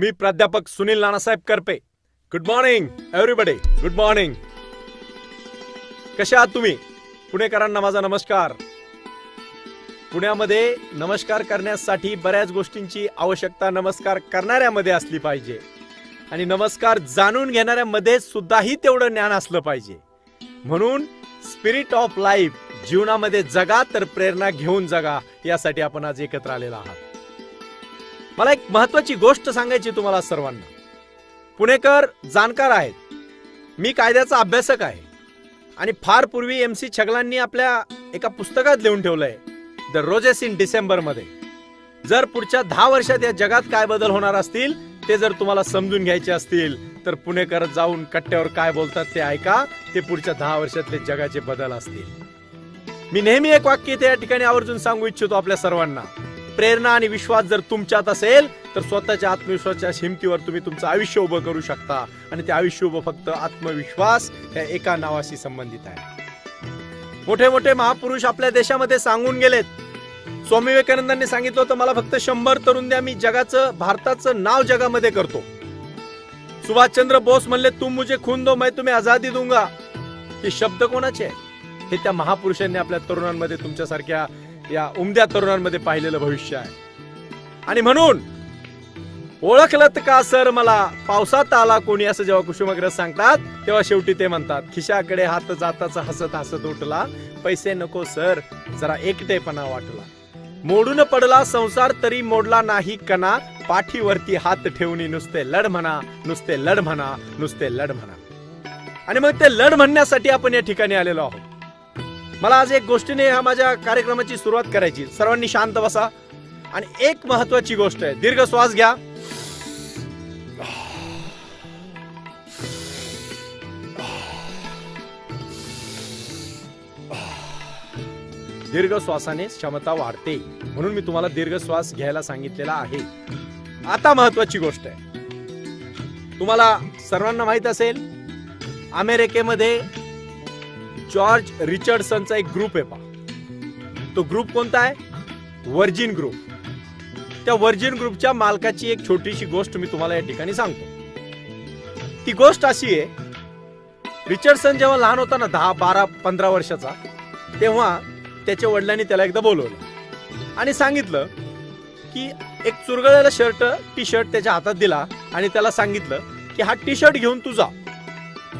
मी प्राध्यापक Sunil Nanasaheb Karpe. Good morning everybody good morning कसे आहात तुम्ही? पुणेकरांना माझा नमस्कार. पुण्यामध्ये नमस्कार करण्यासाठी बऱ्याच गोष्टींची आवश्यकता नमस्कार करणाऱ्यामध्ये असली पाहिजे. आणि नमस्कार जाणून घेणाऱ्यामध्ये सुद्धाही तेवढं ज्ञान असलं पाहिजे. म्हणून स्पिरिट ऑफ लाईफ जीवनामध्ये जगा तर प्रेरणा घेऊन जगा यासाठी आपण आज एकत्र आलेलो आहात. मला एक महत्वाची गोष्ट सांगायची तुम्हाला सर्वांना. पुणेकर जाणकार आहेत. मी कायद्याचा अभ्यासक आहे. आणि फार पूर्वी एम सी छगलांनी आपल्या एका पुस्तकात लिहून ठेवलंय द रोजेस इन डिसेंबरमध्ये जर पुढच्या दहा वर्षात या जगात काय बदल होणार असतील ते जर तुम्हाला समजून घ्यायचे असतील तर पुणेकर जाऊन कट्ट्यावर काय बोलतात ते ऐका ते पुढच्या दहा वर्षातले जगाचे बदल असतील. मी नेहमी एक वाक्य त्या ठिकाणी आवर्जून सांगू इच्छितो आपल्या सर्वांना. प्रेरणा आणि विश्वास जर तुमच्यात असेल तर स्वतःच्या आत्मविश्वासाच्या हिमतीवर तुम्ही तुमचं आयुष्य उभं करू शकता. आणि ते आयुष्य उभं फक्त आत्मविश्वास या एका नावाशी संबंधित आहे. मोठे मोठे महापुरुष आपल्या देशामध्ये सांगून गेलेत. स्वामी विवेकानंदांनी सांगितलं होतं मला फक्त शंभर तरुण द्या मी जगाचं भारताचं नाव जगामध्ये करतो. सुभाषचंद्र बोस म्हणले तुम मुझे खून दो मैं तुम्ही आझादी दूंगा. हे शब्द कोणाचे आहे? हे त्या महापुरुषांनी आपल्या तरुणांमध्ये तुमच्यासारख्या या उमद्या तरुणांमध्ये पाहिलेलं भविष्य आहे. आणि म्हणून ओळखलत का सर? मला पावसात आला कोणी? असं जेव्हा कुसुमाग्रज सांगतात तेव्हा शेवटी ते म्हणतात खिशाकडे हात जाताच हसत हसत उठला. पैसे नको सर. जरा एकटेपणा वाटला. मोडून पडला संसार तरी मोडला नाही कणा. पाठीवरती हात ठेवणी नुसते लढ म्हणा नुसते लढ म्हणा नुसते लढ म्हणा. आणि मग ते लढ म्हणण्यासाठी आपण या ठिकाणी आलेलो आहोत. मला आज एक गोष्टीने ह्या माझ्या कार्यक्रमाची सुरुवात करायची. सर्वांनी शांत बसा. आणि एक महत्वाची गोष्ट आहे. दीर्घ श्वास घ्या. दीर्घ श्वासाने क्षमता वाढते. म्हणून मी तुम्हाला दीर्घ श्वास घ्यायला सांगितलेला आहे. आता महत्वाची गोष्ट आहे. तुम्हाला सर्वांना माहीत असेल अमेरिकेमध्ये जॉर्ज रिचर्डसनचा एक ग्रुप आहे पा तो ग्रुप कोणता आहे? Virgin group. त्या वर्जिन ग्रुपच्या मालकाची एक छोटीशी गोष्ट मी तुम्हाला या ठिकाणी सांगतो. ती गोष्ट अशी आहे रिचर्डसन जेव्हा लहान होता ना दहा बारा पंधरा वर्षाचा तेव्हा त्याच्या वडिलांनी त्याला एकदा बोलवलं. आणि सांगितलं की एक चुरगळलेला शर्ट टी शर्ट त्याच्या हातात दिला आणि त्याला सांगितलं की हा टी शर्ट घेऊन तू जा.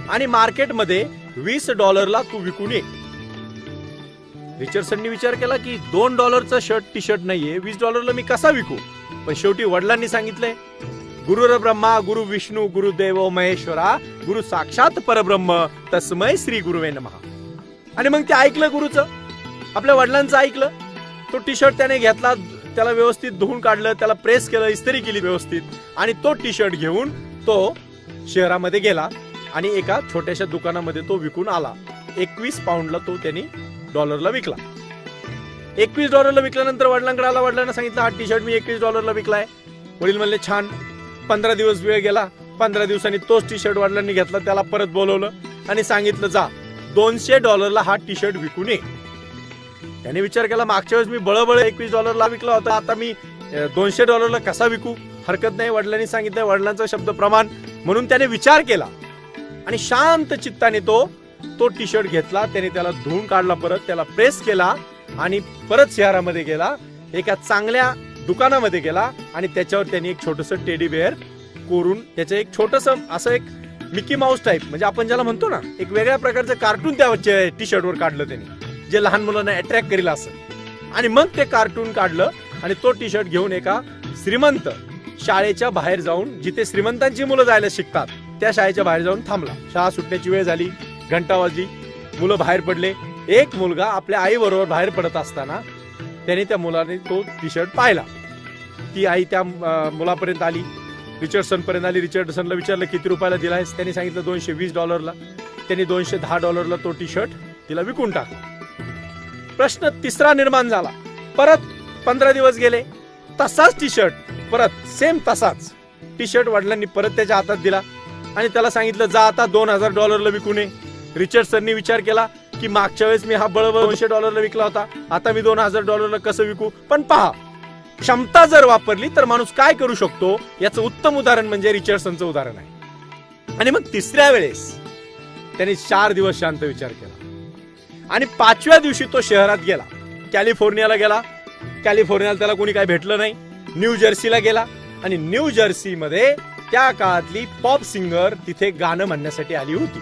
आणि मार्केटमध्ये वीस डॉलरला तू विकून ये रिचर्डसननी विचार केला की दोन डॉलरचा शर्ट टी शर्ट नाहीये वीस डॉलरला मी कसा विकू? पण शेवटी वडिलांनी सांगितलंय गुरुर ब्रह्मा गुरु विष्णू गुरुदेव महेश्वरा गुरु साक्षात परब्रह्म तस्मय श्री गुरुवे महा आणि मग ते ऐकलं गुरुचं. आपल्या वडिलांचं ऐकलं. तो टी शर्ट त्याने घेतला त्याला व्यवस्थित धुवून काढलं त्याला प्रेस केलं इस्त्री केली व्यवस्थित. आणि तो टी शर्ट घेऊन तो शहरामध्ये गेला. आणि एका छोट्याशा दुकानामध्ये तो विकून आला. एकवीस पाऊंडला तो त्यांनी डॉलरला विकला. एकवीस डॉलरला विकल्यानंतर वडिलांकडे आला. वडिलांना सांगितलं हा टी शर्ट मी एकवीस डॉलरला विकलाय. वडील म्हणले छान. पंधरा दिवस वेळ गेला. पंधरा दिवसांनी तोच टी शर्ट वडिलांनी घेतला. त्याला परत बोलवलं आणि सांगितलं जा. दोनशे डॉलरला हा टी शर्ट विकून ये. त्याने विचार केला मागच्या वेळेस मी बळबळ एकवीस डॉलरला विकला होता. आता मी दोनशे डॉलरला कसा विकू? हरकत नाही. वडिलांनी सांगितलं वडिलांचा शब्द प्रमाण. म्हणून त्याने विचार केला. आणि शांत चित्ताने तो तो टी शर्ट घेतला. त्याने त्याला धुवून काढला परत. त्याला प्रेस केला आणि परत शहरामध्ये गेला. एका चांगल्या दुकानामध्ये गेला आणि त्याच्यावर त्यांनी एक छोटस टेडी बेअर कोरून त्याचं एक छोटस असं एक मिकी माऊस टाईप म्हणजे आपण ज्याला म्हणतो ना एक वेगळ्या प्रकारचं कार्टून त्या टी शर्टवर काढलं त्यांनी जे लहान मुलांना अट्रॅक्ट करील असं. आणि मग ते कार्टून काढलं आणि तो टी शर्ट घेऊन एका श्रीमंत शाळेच्या बाहेर जाऊन जिथे श्रीमंतांची मुलं जायला शिकतात त्या शाळेच्या बाहेर जाऊन थांबला. शाळा सुटण्याची वेळ झाली. घंटा वाजली. मुलं बाहेर पडले. एक मुलगा आपल्या आई बरोबर बाहेर पडत असताना त्याने त्या मुलाने तो टी शर्ट पाहिला. ती आई त्या मुलापर्यंत आली. रिचर्डसन पर्यंत आली. रिचर्डसनला विचारलं किती रुपयाला दिलायस? त्यांनी सांगितलं दोनशे वीस डॉलरला. त्यांनी दोनशे दहा डॉलरला तो टी शर्ट तिला विकून टाकला. प्रश्न तिसरा निर्माण झाला. परत पंधरा दिवस गेले. तसाच टी शर्ट परत सेम तसाच. टी शर्ट वडिलांनी परत त्याच्या हातात दिला. आणि त्याला सांगितलं जा आता दोन हजार डॉलरला विकू नये. रिचर्डसननी विचार केला की मागच्या वेळेस मी हा बळबळ दोनशे डॉलरला विकला होता. आता मी दोन हजार डॉलरला कसं विकू? पण पहा क्षमता जर वापरली तर माणूस काय करू शकतो? याचं उत्तम उदाहरण म्हणजे रिचर्डसनचं उदाहरण आहे. आणि मग तिसऱ्या वेळेस त्याने चार दिवस शांत विचार केला. आणि पाचव्या दिवशी तो शहरात गेला. कॅलिफोर्नियाला गेला. कॅलिफोर्नियाला त्याला कोणी काय भेटलं नाही. न्यू जर्सीला गेला. आणि न्यू जर्सीमध्ये त्या काळातली पॉप सिंगर तिथे गाणं म्हणण्यासाठी आली होती.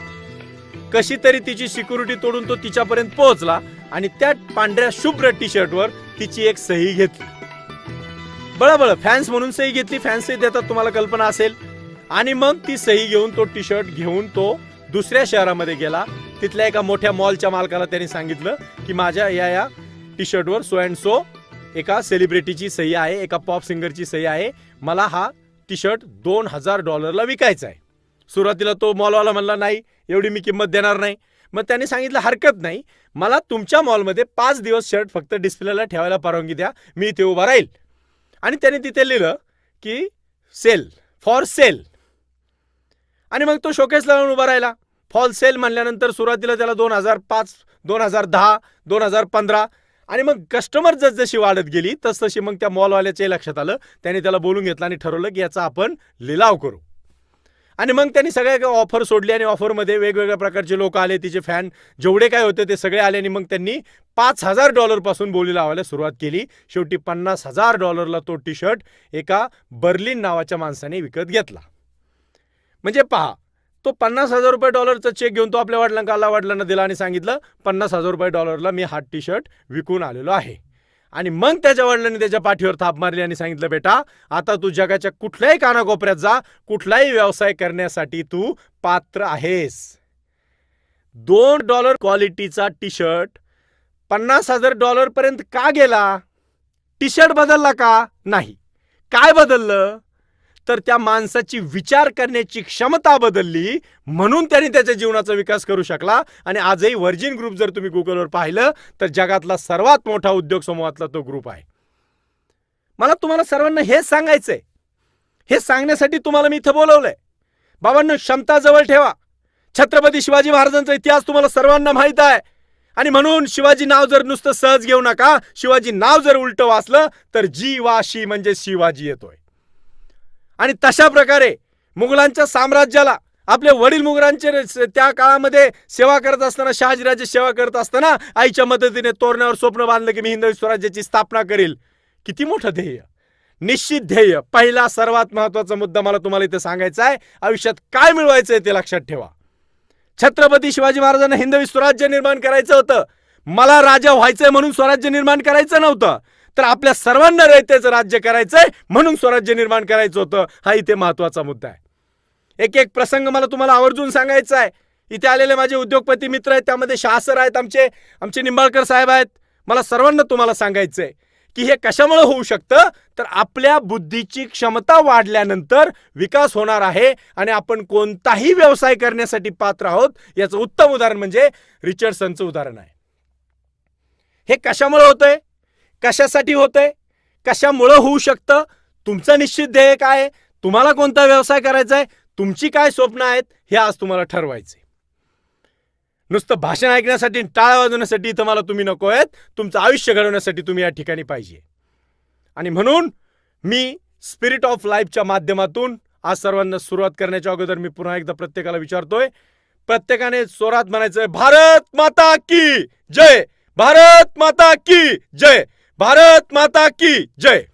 कशी तरी तिची सिक्युरिटी तोडून तो तिच्यापर्यंत पोहोचला आणि त्या पांढऱ्या शुभ्र टी शर्टवर तिची एक सही घेतली. बळबळ फॅन्स म्हणून सही घेतली. फॅन्स सही देतात तुम्हाला कल्पना असेल. आणि मग ती सही घेऊन तो टी शर्ट घेऊन तो दुसऱ्या शहरामध्ये गेला. तिथल्या एका मोठ्या मॉलच्या मालकाला त्यांनी सांगितलं की माझ्या या या टी शर्टवर सो अँड सो एका सेलिब्रिटीची सही आहे एका पॉप सिंगरची सही आहे. मला हा टी शर्ट दोन हजार डॉलरला विकायचा आहे. सुरुवातीला तो मॉलवाला म्हणला नाही एवढी मी किंमत देणार नाही. मग त्यांनी सांगितलं हरकत नाही. मला तुमच्या मॉलमध्ये पाच दिवस शर्ट फक्त डिस्प्लेला ठेवायला परवानगी द्या. मी इथे उभा राहील. आणि त्यांनी तिथे लिहिलं की सेल फॉर सेल. आणि मग तो शोकेसला लावून उभा राहिला. फॉल सेल म्हणल्यानंतर सुरुवातीला त्याला दोन हजार पाच दोन हजार दहा दोन हजार पंधरा आणि मग कस्टमर जसजशी वाढत गेली तस तशी मग त्या मॉलवाल्याच्याही लक्षात आलं. त्याने त्याला बोलून घेतलं आणि ठरवलं की याचा आपण लिलाव करू. आणि मग त्यांनी सगळ्या ऑफर सोडली आणि ऑफरमध्ये वेगवेगळ्या प्रकारचे लोक आले तिचे फॅन जेवढे काय होते ते सगळे आले आणि मग त्यांनी पाच हजार डॉलरपासून बोली लावायला सुरुवात केली. शेवटी पन्नास हजार डॉलरला तो टी शर्ट एका बर्लिन नावाच्या माणसाने विकत घेतला. म्हणजे पहा तो पन्नास हजार रुपये डॉलरचा चेक घेऊन तो आपल्या वडिलांना आला वडिलांना दिला आणि सांगितलं पन्नास हजार रुपये डॉलरला मी हा टी शर्ट विकून आलेलो आहे. आणि मग त्याच्या वडिलांनी त्याच्या पाठीवर थाप मारली आणि सांगितलं बेटा आता तू जगाच्या कुठल्याही कानाकोपऱ्यात जा कुठलाही व्यवसाय करण्यासाठी तू पात्र आहेस. दोन डॉलर क्वालिटीचा टी शर्ट पन्नास हजार डॉलर पर्यंत का गेला? टी शर्ट बदलला का? नाही. काय बदललं? तर त्या माणसाची विचार करण्याची क्षमता बदलली म्हणून त्याने त्याच्या जीवनाचा विकास करू शकला. आणि आजही व्हर्जिन ग्रुप जर तुम्ही गुगलवर पाहिलं तर जगातला सर्वात मोठा उद्योग समूहातला तो ग्रुप आहे. मला तुम्हाला सर्वांना हेच सांगायचंय. हे सांगण्यासाठी तुम्हाला मी इथं बोलवलंय. बाबांनो क्षमता जवळ ठेवा. छत्रपती शिवाजी महाराजांचा इतिहास तुम्हाला सर्वांना माहीत आहे. आणि म्हणून शिवाजी नाव जर नुसतं सहज घेऊ नका शिवाजी नाव जर उलटं वाचलं तर जी वा शी म्हणजे शिवाजी येतोय. आणि तशा प्रकारे मुघलांच्या साम्राज्याला आपले वडील मुघलांचे त्या काळामध्ये सेवा करत असताना शहाजीराजे सेवा करत असताना आईच्या मदतीने तोरण्यावर स्वप्न बांधलं की मी हिंदवी स्वराज्याची स्थापना करेल. किती मोठं ध्येय. निश्चित ध्येय. पहिला सर्वात महत्त्वाचा मुद्दा मला तुम्हाला इथे सांगायचा आहे. आयुष्यात काय मिळवायचं आहे ते लक्षात ठेवा. छत्रपती शिवाजी महाराजांना हिंदवी स्वराज्य निर्माण करायचं होतं. मला राजा व्हायचंय म्हणून स्वराज्य निर्माण करायचं नव्हतं. तर आपल्या सर्वांना रयतेचं राज्य करायचंय म्हणून स्वराज्य निर्माण करायचं होतं. हा इथे महत्त्वाचा मुद्दा आहे. एक एक प्रसंग मला तुम्हाला आवर्जून सांगायचा आहे इथे आलेले माझे उद्योगपती मित्र आहेत त्यामध्ये शहासर आहेत आमचे आमचे निंबाळकर साहेब आहेत. मला सर्वांना तुम्हाला सांगायचं आहे की हे कशामुळे होऊ शकतं? तर आपल्या बुद्धीची क्षमता वाढल्यानंतर विकास होणार आहे आणि आपण कोणताही व्यवसाय करण्यासाठी पात्र आहोत याचं उत्तम उदाहरण म्हणजे रिचर्डसनचं उदाहरण आहे. हे कशामुळे होतंय? कशासाठी होतंय? कशामुळं होऊ शकतं? तुमचं निश्चित ध्येय काय तुम्हाला कोणता व्यवसाय करायचा आहे? तुमची काय स्वप्न आहेत? हे आज तुम्हाला ठरवायचे नुसतं भाषण ऐकण्यासाठी टाळा वाजवण्यासाठी इथं मला तुम्ही नको आहेत. तुमचं आयुष्य घडवण्यासाठी तुम्ही या ठिकाणी पाहिजे. आणि म्हणून मी स्पिरिट ऑफ लाईफच्या माध्यमातून आज सर्वांना सुरुवात करण्याच्या अगोदर मी पुन्हा एकदा प्रत्येकाला विचारतोय. प्रत्येकाने स्वरात म्हणायचंय भारत माता की जय! भारत माता की जय! भारत माता की जय